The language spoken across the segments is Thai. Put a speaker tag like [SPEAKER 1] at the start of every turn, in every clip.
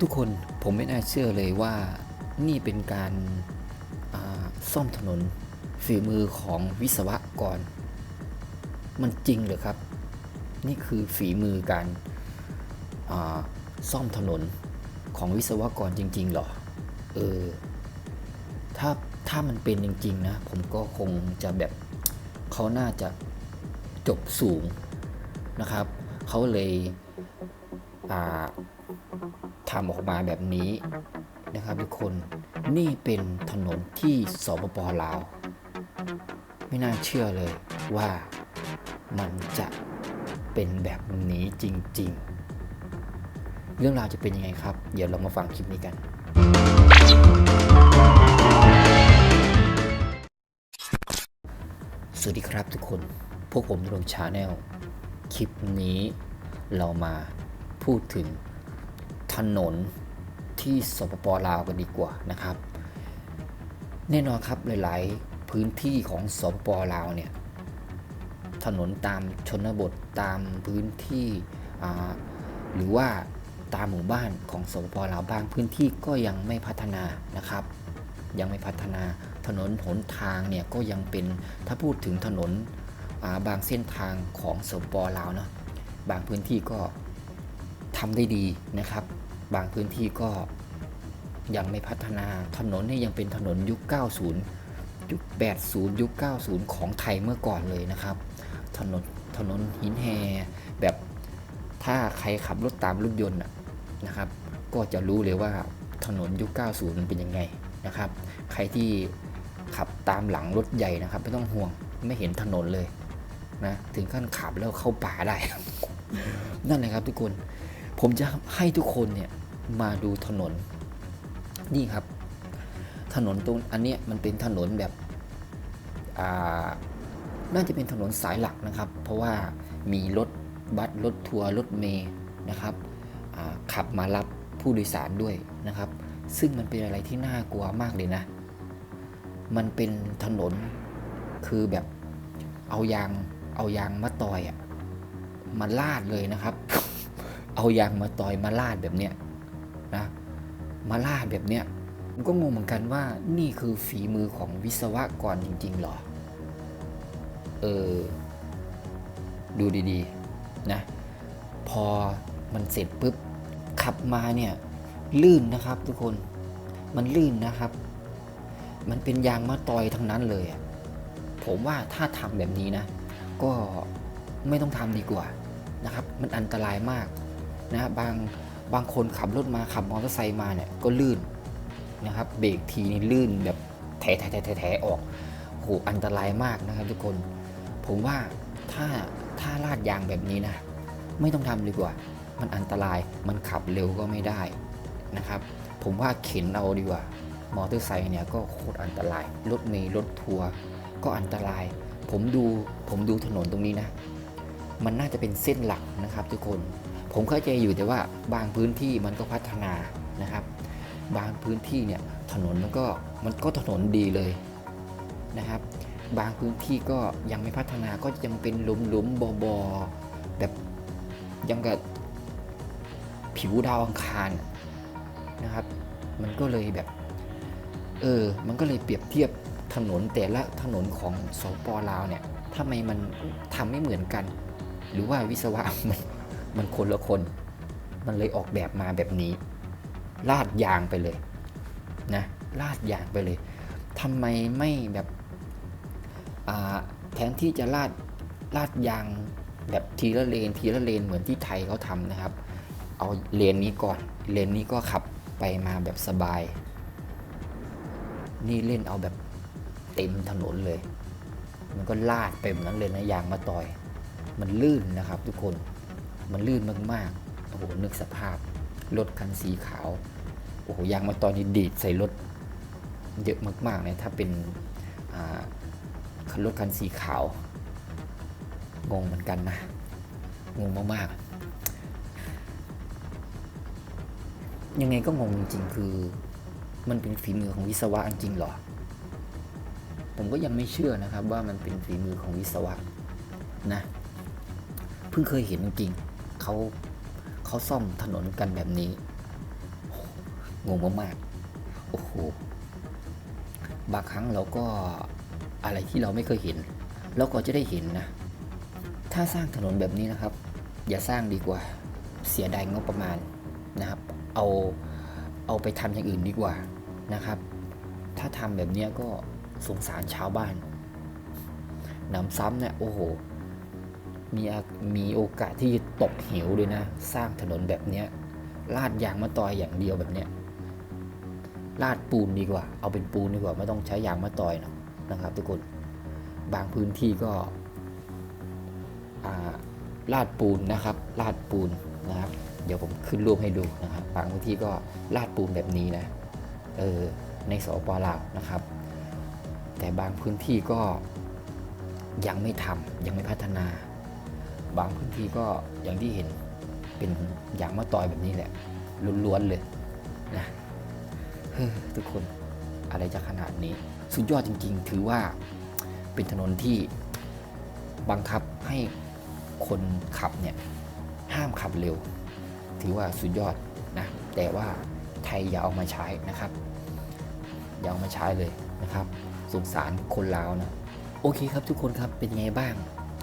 [SPEAKER 1] ทุกคนผมไม่น่าเชื่อเลยว่านี่เป็นการาซ่อมถนนฝีมือของวิศวกร มันจริงเหรอครับ นี่คือฝีมือการาซ่อมถนนของวิศวกรจริง ๆ หรอ เออ ถ้าถ้ามันเป็นจริง ๆ นะ ผมก็คงจะแบบเขาน่าจะจบสูงนะครับ เขาเลย ทำออกมาแบบนี้นะครับทุกคนนี่เป็นถนนที่สปปลาว ไม่น่าเชื่อเลยว่ามันจะเป็นแบบนี้จริง ๆ เรื่องราวจะเป็นยังไงครับ เดี๋ยวเรามาฟังคลิปนี้กัน สวัสดีครับทุกคน พวกผมลงชาแนล คลิปนี้เรามา พูดถึงถนนที่สปปลาวกันดีกว่านะครับ แน่นอนครับหลาย ๆ พื้นที่ของสปปลาวเนี่ยถนนตามชนบทตามพื้นที่หรือว่าตามหมู่บ้านของสปปลาวบางพื้นที่ก็ยังไม่พัฒนานะครับ ยังไม่พัฒนาถนนหนทางเนี่ยก็ยังเป็นถ้าพูดถึงถนนาบางเส้นทางของสปปลาวเนาะบางพื้นที่ก็ ทำได้ดีนะครับ บางพื้นที่ก็ยังไม่พัฒนาถนนนี่ยังเป็นถนนยุค 90 ยุค 80 ยุค 90 ของไทยเมื่อก่อนเลยนะครับ ถนนถนนหินแฮแบบถ้าใครขับรถตามรถยนต์นะนะครับ ก็จะรู้เลยว่าถนนยุค 90 มันเป็นยังไงนะครับ ใครที่ขับตามหลังรถใหญ่นะครับ ไม่ต้องห่วงไม่เห็นถนนเลยนะถึงขั้นขับแล้วเข้าป่าได้ นั่นแหละครับทุกคน ผมจะให้ทุกคนเนี่ยมาดูถนนนี่ครับ ถนนตรงอันเนี้ยมันเป็นถนนแบบอ่าน่าจะเป็นถนนสายหลักนะครับ เพราะว่ามีรถบัสรถทัวร์รถเมย์นะครับขับมารับผู้โดยสารด้วยนะครับ ซึ่งมันเป็นอะไรที่น่ากลัวมากเลยนะ มันเป็นถนนคือแบบเอายางเอายางมาตอยอะมาลาดเลยนะครับ เอายางมาต่อยมาลาดแบบเนี้ยนะมาลาดแบบเนี้ยก็งงเหมือนกันว่านี่คือฝีมือของวิศวกรจริงๆหรอ เออ ดูดีๆนะ พอมันเสร็จปุ๊บ ขับมาเนี่ย ลื่นนะครับทุกคน มันลื่นนะครับ มันเป็นยางมะตอยทั้งนั้นเลยผมว่าถ้าทำแบบนี้นะ ก็ไม่ต้องทำดีกว่านะครับ มันอันตรายมาก นะบางบางคนขับรถมาขับมอเตอร์ไซค์มาเนี่ยก็ลื่นนะครับเบรกทีนี่ลื่นแบบแถะแถะแถะแถะแถะออกโหอันตรายมากนะครับทุกคน ผมว่าถ้าถ้าลาดยางแบบนี้นะไม่ต้องทำดีกว่า มันอันตรายมันขับเร็วก็ไม่ได้นะครับ ผมว่าเข็นเอาดีกว่ามอเตอร์ไซค์เนี่ยก็โคตรอันตรายรถเมล์รถทัวร์ก็อันตราย ผมดูผมดูถนนตรงนี้นะ มันน่าจะเป็นเส้นหลักนะครับทุกคน ผมเข้าใจอยู่แต่ว่าบางพื้นที่มันก็พัฒนานะครับ บางพื้นที่เนี่ยถนนมันก็มันก็ถนนดีเลยนะครับ บางพื้นที่ก็ยังไม่พัฒนาก็ยังเป็นหลุมหลุมบอบอแบบยังกับผิวดาวอังคารนะครับ มันก็เลยแบบเออ มันก็เลยเปรียบเทียบถนนแต่ละถนนของสปลาวเนี่ยทำไมมันทำไม่เหมือนกัน หรือว่าวิศวะมัน มันคนละคน มันเลยออกแบบมาแบบนี้ ลาดยางไปเลยนะลาดยางไปเลยทำไมไม่แบบแทนที่จะลาดลาดยางแบบทีละเลนทีละเลนเหมือนที่ไทยเขาทำนะครับ เอาเลนนี้ก่อน เลนนี้ก็ขับไปมาแบบสบาย นี่เล่นเอาแบบเต็มถนนเลย มันก็ลาดไปแบบนั้นเลยนะยางมาต่อย มันลื่นนะครับทุกคน มันลื่นมากๆ โอ้โห นึกสภาพ รถคันสีขาว โอ้โห ยางมาตอยนี่ดีดใส่รถเยอะมากๆเลยถ้าเป็นอ่าคันรถคันสีขาว งงเหมือนกันนะ งงมากๆ ยังไงก็งงจริงๆ คือ มันเป็นฝีมือของวิศวะจริงหรอ ผมก็ยังไม่เชื่อนะครับว่ามันเป็นฝีมือของวิศวะนะ เพิ่งเคยเห็นจริง เขาเขาซ่อมถนนกันแบบนี้งงมากๆ โอ้โห บางครั้งเราก็อะไรที่เราไม่เคยเห็น เราก็จะได้เห็นนะ ถ้าสร้างถนนแบบนี้นะครับ อย่าสร้างดีกว่า เสียดายงบประมาณนะครับ เอาเอาไปทำอย่างอื่นดีกว่านะครับ ถ้าทำแบบนี้ก็สงสารชาวบ้านนำซ้ำเนี่ยโอ้โห มีมีโอกาสที่จะตกเหวด้วยนะ สร้างถนนแบบเนี้ยลาดยางมะตอยอย่างเดียวแบบเนี้ยลาดปูนดีกว่า เอาเป็นปูนดีกว่าไม่ต้องใช้ยางมะตอยหรอกนะครับ ทุกคนบางพื้นที่ก็ลาดปูนนะครับลาดปูนนะครับ เดี๋ยวผมขึ้นรูปให้ดูนะครับบางพื้นที่ก็ลาดปูนแบบนี้นะเออในสปลาวนะครับ แต่บางพื้นที่ก็ยังไม่ทำยังไม่พัฒนา บางพื้นที่ก็อย่างที่เห็นเป็นอย่างมะตอยแบบนี้แหละล้วนๆเลยนะทุกคนอะไรจะขนาดนี้ สุดยอดจริง ๆ ถือว่าเป็นถนนที่บังคับให้คนขับเนี่ยห้ามขับเร็ว ถือว่าสุดยอดนะแต่ว่าไทยอย่าเอามาใช้นะครับ อย่าเอามาใช้เลยนะครับสงสารคนลาวนะโอเคครับทุกคนครับเป็นยังไงบ้าง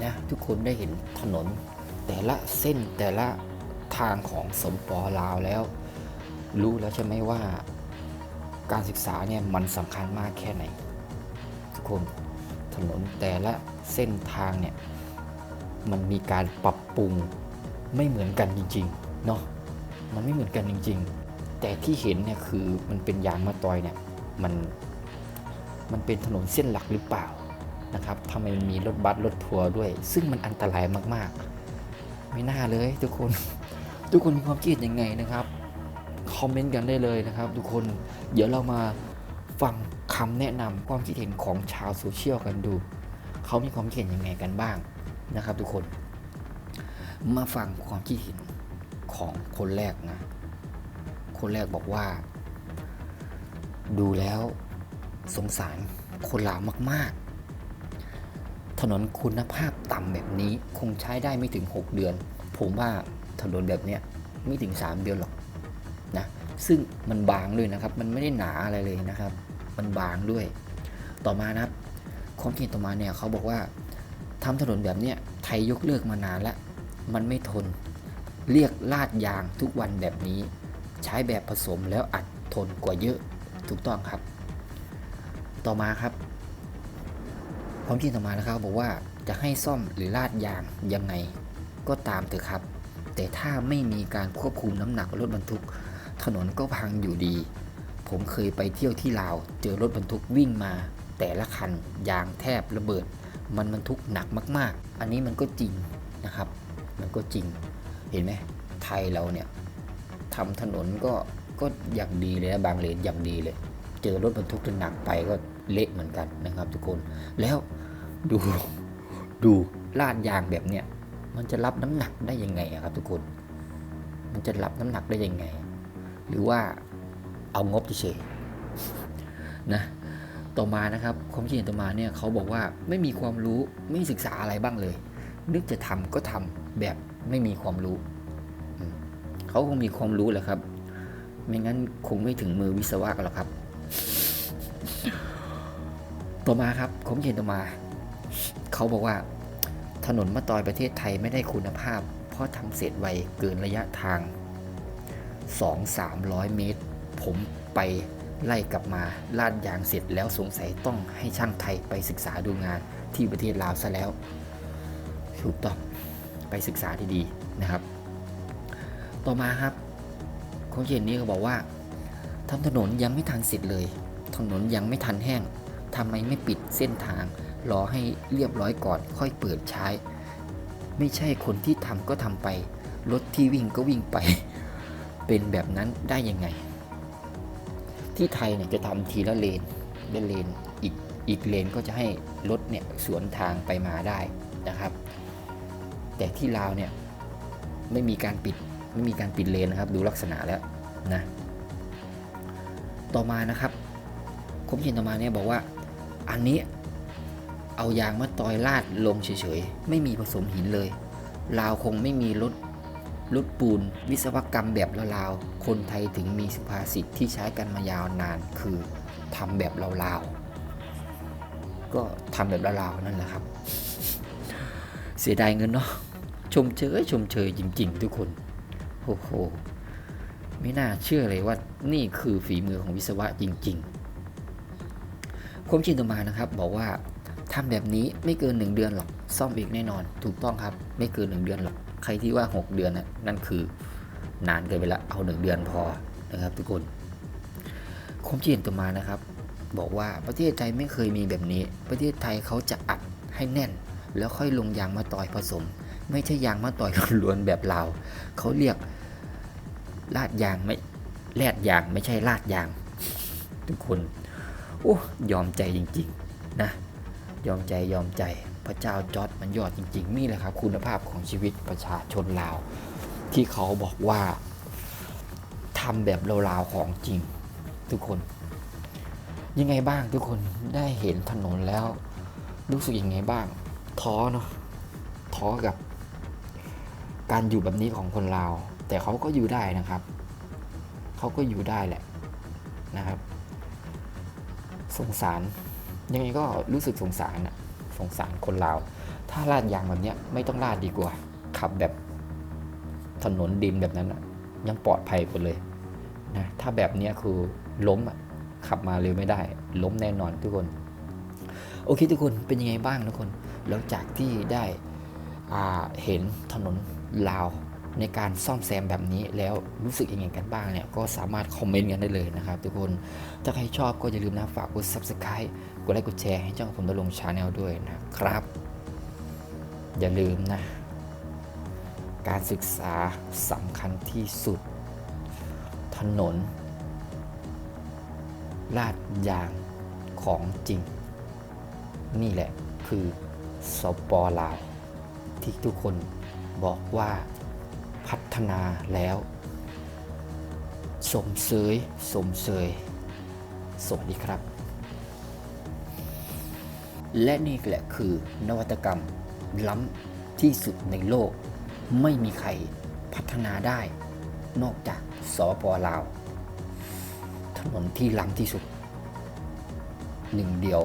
[SPEAKER 1] นะทุกคนได้เห็นถนน แต่ละเส้นแต่ละทางของสมปลาวแล้ว รู้แล้วใช่ไหมว่าการศึกษาเนี่ยมันสำคัญมากแค่ไหน ทุกคนถนนแต่ละเส้นทางเนี่ยมันมีการปรับปรุงไม่เหมือนกันจริงๆเนาะมันไม่เหมือนกันจริง ๆ แต่ที่เห็นเนี่ยคือมันเป็นยางมะตอยเนี่ยมันมันเป็นถนนเส้นหลักหรือเปล่า นะครับทำไมมีรถบัสรถทัวร์ด้วย ซึ่งมันอันตรายมากๆ ไม่น่าเลยทุกคน ทุกคนมีความคิดยังไงนะครับ คอมเมนต์กันได้เลยนะครับ ทุกคน เดี๋ยวเรามาฟังคำแนะนำความคิดเห็นของชาวโซเชียลกันดู เขามีความคิดเห็นยังไงกันบ้างนะครับ ทุกคน มาฟังความคิดเห็นของคนแรกนะ คนแรกบอกว่า ดูแล้วสงสารคนลาวมาก ถนนคุณภาพต่ำแบบนี้คงใช้ได้ไม่ถึง 6 เดือน ผมว่าถนนแบบเนี้ยไม่ถึง 3 เดือนหรอกนะซึ่งมันบางด้วยนะครับ มันไม่ได้หนาอะไรเลยนะครับ มันบางด้วย ต่อมานะครับความคิดต่อมาเนี่ยเขาบอกว่าทำถนนแบบเนี้ยไทยยกเลิกมานานแล้ว มันไม่ทน เรียกลาดยางทุกวันแบบนี้ ใช้แบบผสมแล้วอัดทนกว่าเยอะถูกต้องครับ ต่อมาครับ ความคิดต่อมานะครับบอกว่าจะให้ซ่อมหรือลาดยางยังไงก็ตามเถอะครับ แต่ถ้าไม่มีการควบคุมน้ำหนักรถบรรทุก ถนนก็พังอยู่ดี ผมเคยไปเที่ยวที่ลาว เจอรถบรรทุกวิ่งมา แต่ละคันยางแทบระเบิด มันบรรทุกหนักมาก ๆ อันนี้มันก็จริงนะครับ มันก็จริง เห็นไหมไทยเราเนี่ยทำถนนก็ก็อย่างดีเลยนะบางเลนอย่างดีเลย เจอรถบรรทุกหนักไปก็เละเหมือนกันนะครับ ทุกคนแล้ว ดูดูลาดยางแบบเนี้ยมันจะรับน้ำหนักได้ยังไงครับทุกคน มันจะรับน้ำหนักได้ยังไง หรือว่าเอางบเฉยนะต่อมานะครับความคิดเห็นต่อมาเนี่ยเขาบอกว่าไม่มีความรู้ไม่ศึกษาอะไรบ้างเลย นึกจะทำก็ทำแบบไม่มีความรู้ เขาคงมีความรู้แหละครับ ไม่งั้นคงไม่ถึงมือวิศวะกันหรอกครับ ต่อมาครับความคิดเห็นต่อมา เขาบอกว่า ถนนมะตอยประเทศไทยไม่ได้คุณภาพ เพราะทำเสร็จไวเกินระยะทาง 2-300 เมตร ผมไปไล่กลับมาลาดยางเสร็จแล้วสงสัยต้องให้ช่างไทยไปศึกษาดูงานที่ประเทศลาวซะแล้ว ถูกต้องไปศึกษาดีๆนะครับ ต่อมาครับเขาเขียนนี้เขาบอกว่าทำถนนยังไม่ทันเสร็จเลย ถนนยังไม่ทันแห้งทำไมไม่ปิดเส้นทาง รอให้เรียบร้อยก่อนค่อยเปิดใช้ ไม่ใช่คนที่ทำก็ทำไป รถที่วิ่งก็วิ่งไป เป็นแบบนั้นได้ยังไง ที่ไทยเนี่ยจะทำทีละเลนเลนเลนอีกอีกเลนก็จะให้รถเนี่ยสวนทางไปมาได้นะครับ แต่ที่ลาวเนี่ยไม่มีการปิดไม่มีการปิดเลนนะครับ ดูลักษณะแล้วนะต่อมานะครับ ผมเห็นต่อมาเนี่ยบอกว่าอันนี้ เอายางมาตอยลาดลงเฉยๆ ไม่มีผสมหินเลย ลาวคงไม่มีรถรถปูน วิศวกรรมแบบลาวๆคนไทยถึงมีสุภาษิตที่ใช้กันมายาวนานคือทำแบบลาวๆก็ทำแบบลาวๆนั่นแหละครับ เสียดายเงินเนาะชมเชยชมเชยจริง ๆ ทุกคนโอ้โหไม่น่าเชื่อเลยว่านี่คือฝีมือของวิศวะจริง ๆความจริงต่อมานะครับ บอกว่า ทำแบบนี้ไม่เกิน 1 เดือนหรอก ซ่อมอีกแน่นอน ถูกต้องครับ ไม่เกิน 1 เดือนหรอก ใครที่ว่า 6 เดือนนะนั่นคือนานเกินไปละ เอา 1 เดือนพอนะครับทุกคนความจริงต่อมานะครับ บอกว่าประเทศไทยไม่เคยมีแบบนี้ ประเทศไทยเขาจะอัดให้แน่น แล้วค่อยลงยางมาต่อยผสม ไม่ใช่ยางมาต่อยล้วนแบบลาเขาเรียกลาดยางไม่แลดยางไม่ใช่ลาดยาง ทุกคน โอ้ยอมใจจริง ๆ นะ ยอมใจยอมใจพระเจ้าจอดมันยอดจริง ๆ นี่แหละครับ คุณภาพของชีวิตประชาชนลาว ที่เขาบอกว่าทำแบบลาวๆของจริงทุกคน ยังไงบ้างทุกคนได้เห็นถนนแล้ว รู้สึกยังไงบ้าง ท้อเนาะท้อกับ การอยู่แบบนี้ของคนลาว แต่เขาก็อยู่ได้นะครับเขาก็อยู่ได้แหละนะครับ สงสาร ยังไงก็รู้สึกสงสารอะสงสารคนลาว ถ้าลาดยางแบบเนี้ยไม่ต้องลาดดีกว่า ขับแบบถนนดินแบบนั้นอะยังปลอดภัยกว่าเลยนะถ้าแบบเนี้ยคือล้มอะขับมาเร็วไม่ได้ ล้มแน่นอนทุกคน โอเคทุกคนเป็นยังไงบ้างทุกคน แล้วจากที่ได้เห็นถนนลาว ในการซ่อมแซมแบบนี้แล้วรู้สึกยังไงกันบ้างเนี่ยก็สามารถคอมเมนต์กันได้เลยนะครับทุกคนถ้าใครชอบก็อย่าลืมนะฝากกด subscribe กดไลค์กดแชร์ให้ช่องผมดำรงชาแนลด้วยนะครับ อย่าลืมนะ การศึกษาสำคัญที่สุด ถนน ลาดยางของจริง นี่แหละคือสปอลาวที่ทุกคนบอกว่า พัฒนาแล้วสมเสยสมเสยสวัสดีครับ และนี่แหละคือนวัตกรรมล้ำที่สุดในโลก ไม่มีใครพัฒนาได้ นอกจากสปลาว ถนนที่ล้ำที่สุด หนึ่งเดียว